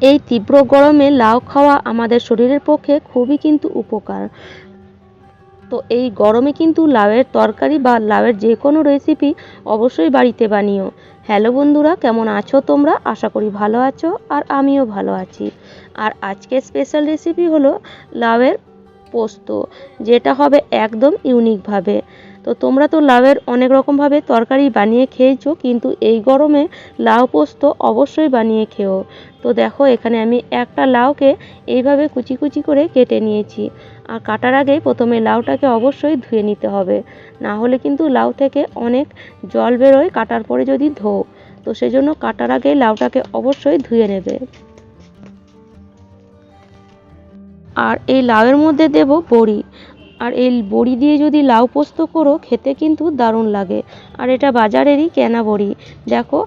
এই তীব্র গরমে লাউ খাওয়া আমাদের শরীরের পক্ষে খুবই কিন্তু উপকার। তো এই গরমে কিন্তু লাউয়ের তরকারি বা লাউয়ের যে কোনো রেসিপি অবশ্যই বাড়িতে বানিও। হ্যালো বন্ধুরা, কেমন আছো তোমরা? আশা করি ভালো আছো আর আমিও ভালো আছি। আর আজকের স্পেশাল রেসিপি হলো লাউয়ের পোস্ত, যেটা হবে একদম ইউনিকভাবে তো তোমরা তো লাউয়ের অনেক রকমভাবে তরকারি বানিয়ে খেয়েছো, কিন্তু এই গরমে লাউ পোস্ত অবশ্যই বানিয়ে খেও। তো দেখো, এখানে আমি একটা লাউকে এইভাবে কুচি কুচি করে কেটে নিয়েছি। আর কাটার আগে প্রথমে লাউটাকে অবশ্যই ধুয়ে নিতে হবে। না হলে কিন্তু লাউ থেকে অনেক জল বেরোয় কাটার পরে যদি ধো তো সেজন্য কাটার আগে লাউটাকে অবশ্যই ধুয়ে নেবে। আর এই লাউয়ের মধ্যে দেব বড়ি। আর এই বড়ি দিয়ে যদি লাউ পোস্ত করো, খেতে কিন্তু দারুণ লাগে। আর এটা বাজারেরই কেনা বড়ি। দেখো,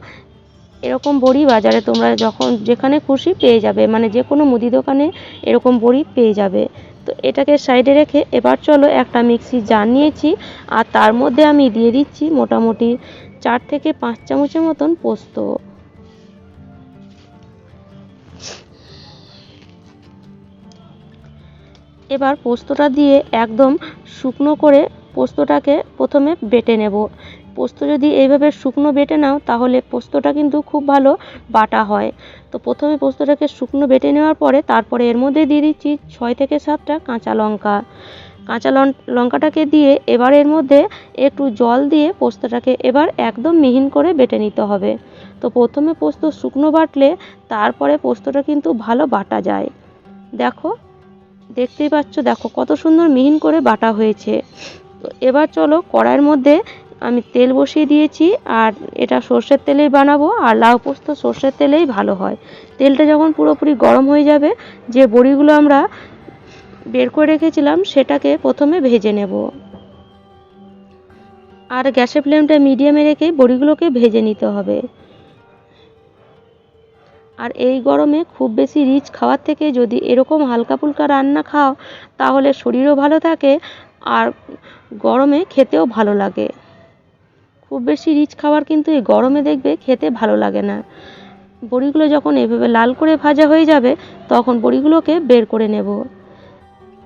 এরকম বড়ি বাজারে তোমরা যখন যেখানে খুশি পেয়ে যাবে মানে যে কোনো মুদি দোকানে এরকম বড়ি পেয়ে যাবে। তো এটাকে সাইডে রেখে এবার চলো একটা মিক্সি জার নিয়েছি, আর তার মধ্যে আমি দিয়ে দিচ্ছি মোটামুটি চার থেকে পাঁচ চামচের মতন পোস্ত। এবার পোস্তটা দিয়ে একদম শুকনো করে পোস্তটাকে প্রথমে বেটে নেব। পোস্ত যদি এইভাবে শুকনো বেটে নাও, তাহলে পোস্তটা কিন্তু খুব ভালো বাটা হয়। তো প্রথমে পোস্তটাকে শুকনো বেটে নেওয়ার পরে তারপরে এর মধ্যে দিয়ে দিচ্ছি ছয় থেকে সাতটা কাঁচা লঙ্কা। কাঁচা লঙ্কাটাকে দিয়ে এবার এর মধ্যে একটু জল দিয়ে পোস্তটাকে এবার একদম মিহিন করে বেটে নিতে হবে। তো প্রথমে পোস্ত শুকনো বাটলে তারপরে পোস্তটা কিন্তু ভালো বাটা যায়। দেখো দেখতেই পাচ্ছ, দেখো কত সুন্দর মিহিন করে বাটা হয়েছে। তো এবার চলো কড়াইয়ের মধ্যে আমি তেল বসিয়ে দিয়েছি আর এটা সর্ষের তেলেই বানাবো আর লাউ পোস্ত সর্ষের তেলেই ভালো হয়। তেলটা যখন পুরোপুরি গরম হয়ে যাবে, যে বড়িগুলো আমরা বের করে রেখেছিলাম সেটাকে প্রথমে ভেজে নেব। আর গ্যাসের ফ্লেমটা মিডিয়ামে রেখে বড়িগুলোকে ভেজে নিতে হবে। আর এই গরমে খুব বেশি রিচ খাওয়ার থেকে যদি এরকম হালকা ফুলকা রান্না খাও, তাহলে শরীরও ভালো থাকে আর গরমে খেতেও ভালো লাগে। খুব বেশি রিচ খাবার কিন্তু এই গরমে দেখবে খেতে ভালো লাগে না। বড়িগুলো যখন এভাবে লাল করে ভাজা হয়ে যাবে, তখন বড়িগুলোকে বের করে নেব।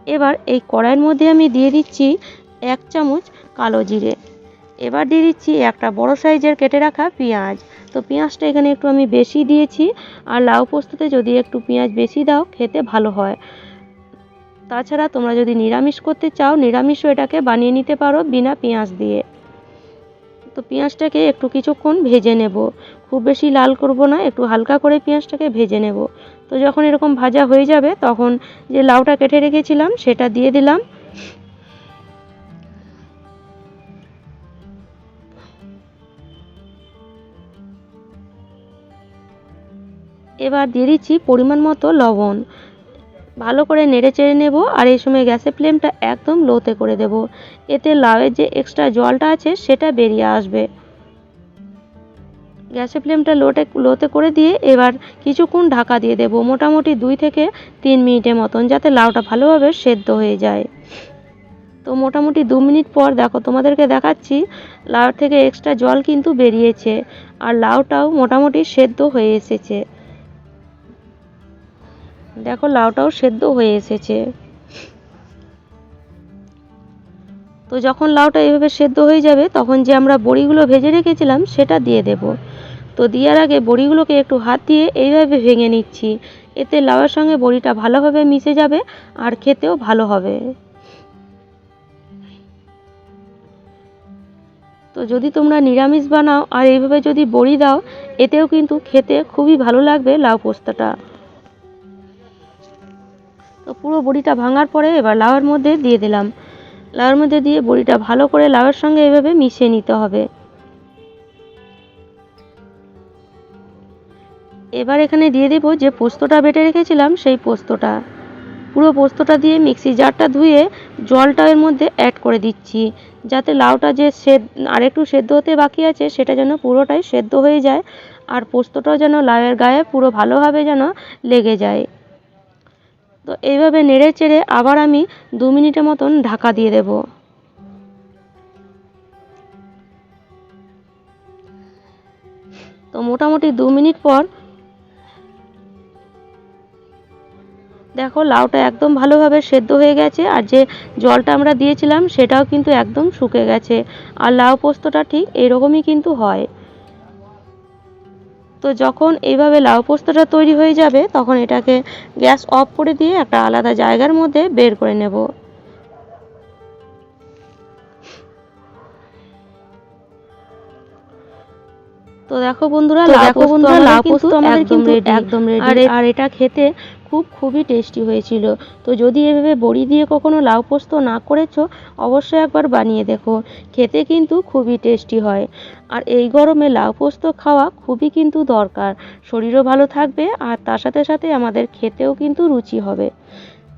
এবার এই কড়াইয়ের মধ্যে আমি দিয়ে দিচ্ছি এক চামচ কালো জিরে। এবার দিয়ে দিচ্ছি একটা বড় সাইজের কেটে রাখা পেঁয়াজ। তো পেঁয়াজটা এখানে একটু আমি বেশি দিয়েছি। আর লাউ পোস্ততে যদি একটু পেঁয়াজ বেশি দাও, খেতে ভালো হয়। তাছাড়া তোমরা যদি নিরামিষ করতে চাও, নিরামিষও এটাকে বানিয়ে নিতে পারো বিনা পেঁয়াজ দিয়ে। তো পেঁয়াজটাকে একটু কিছুক্ষণ ভেজে নেব। খুব বেশি লাল করব না, একটু হালকা করে পেঁয়াজটাকে ভেজে নেব। তো যখন এরকম ভাজা হয়ে যাবে, তখন যে লাউটা কেটে রেখেছিলাম, সেটা দিয়ে দিলাম। এবার দিয়ে দিচ্ছি পরিমাণ মতো লবণ। ভালো করে নেড়ে চেড়ে নেব আর এই সময় গ্যাসের ফ্লেমটা একদম লোতে করে দেব। এতে লাউয়ের যে এক্সট্রা জলটা আছে সেটা বেরিয়ে আসবে। গ্যাসের ফ্লেমটা লোটে, লোতে করে দিয়ে এবার কিছুক্ষণ ঢাকা দিয়ে দেব। মোটামুটি দুই থেকে তিন মিনিটের মতন যাতে লাউটা ভালোভাবে সেদ্ধ হয়ে যায়। তো মোটামুটি দু মিনিট পর দেখো তোমাদেরকে দেখাচ্ছি, লাউ থেকে এক্সট্রা জল কিন্তু বেরিয়েছে। আর লাউটাও মোটামুটি সেদ্ধ হয়ে এসেছে। দেখো, লাউটাও সেদ্ধ হয়ে এসেছে। তো যখন লাউটা এভাবে সেদ্ধ হয়ে যাবে, তখন যে আমরা বড়িগুলো ভেজে রেখেছিলাম, সেটা দিয়ে দেব। তো দেওয়ার আগে বড়িগুলোকে একটু হাত দিয়ে এইভাবে ভেঙে নিচ্ছি। এতে লাউয়ের সঙ্গে বড়িটা ভালোভাবে মিশে যাবে আর খেতেও ভালো হবে। তো যদি তোমরা নিরামিষ বানাও আর এইভাবে যদি বড়ি দাও, এতেও কিন্তু খেতে খুবই ভালো লাগবে লাউ পোস্তাটা। পুরো বড়িটা ভাঙার পরে এবার লাউয়ের মধ্যে দিয়ে দিলাম। লাউয়ের মধ্যে দিয়ে বড়িটা ভালো করে লাউয়ের সঙ্গে এভাবে মিশিয়ে নিতে হবে। এবার এখানে দিয়ে দেবো যে পোস্তটা বেটে রেখেছিলাম, সেই পোস্তটা। পুরো পোস্তটা দিয়ে মিক্সি জারটা ধুয়ে জলটা এর মধ্যে অ্যাড করে দিচ্ছি, যাতে লাউটা যে সেদ আর একটু সেদ্ধ হতে বাকি আছে, সেটা যেন পুরোটাই সেদ্ধ হয়ে যায়, আর পোস্তটাও যেন লাউয়ের গায়ে পুরো ভালোভাবে যেন লেগে যায়। তো এইভাবে নেড়ে চেড়ে আবার আমি দু মিনিটের মতন ঢাকা দিয়ে দেব। তো মোটামুটি দু মিনিট পর দেখো লাউটা একদম ভালোভাবে সেদ্ধ হয়ে গেছে আর যে জলটা আমরা দিয়েছিলাম সেটাও কিন্তু একদম শুকে গেছে। আর লাউ পোস্তটা ঠিক এরকমই কিন্তু হয়। তো যখন এইভাবে লাউ পোস্তটা তৈরি হয়ে যাবে তখন এটাকে গ্যাস অফ করে দিয়ে একটা আলাদা জায়গার মধ্যে বের করে নেব তো দেখো বন্ধুরা লাউ দেখো পোস্ত বন্ধুরা, আমাদের কিন্তু একদম ready। আর এটা খেতে খুব খুবই টেস্টি হয়েছিল। তো যদি এভাবে বড়ি দিয়ে কখনো লাউ পোস্ত না করেছ, অবশ্যই একবার বানিয়ে দেখো। খেতে কিন্তু খুবই টেস্টি হয়। আর এই গরমে লাউ পোস্ত খাওয়া খুবই কিন্তু দরকার। শরীরও ভালো থাকবে আর তার সাথে সাথে আমাদের খেতেও কিন্তু রুচি হবে।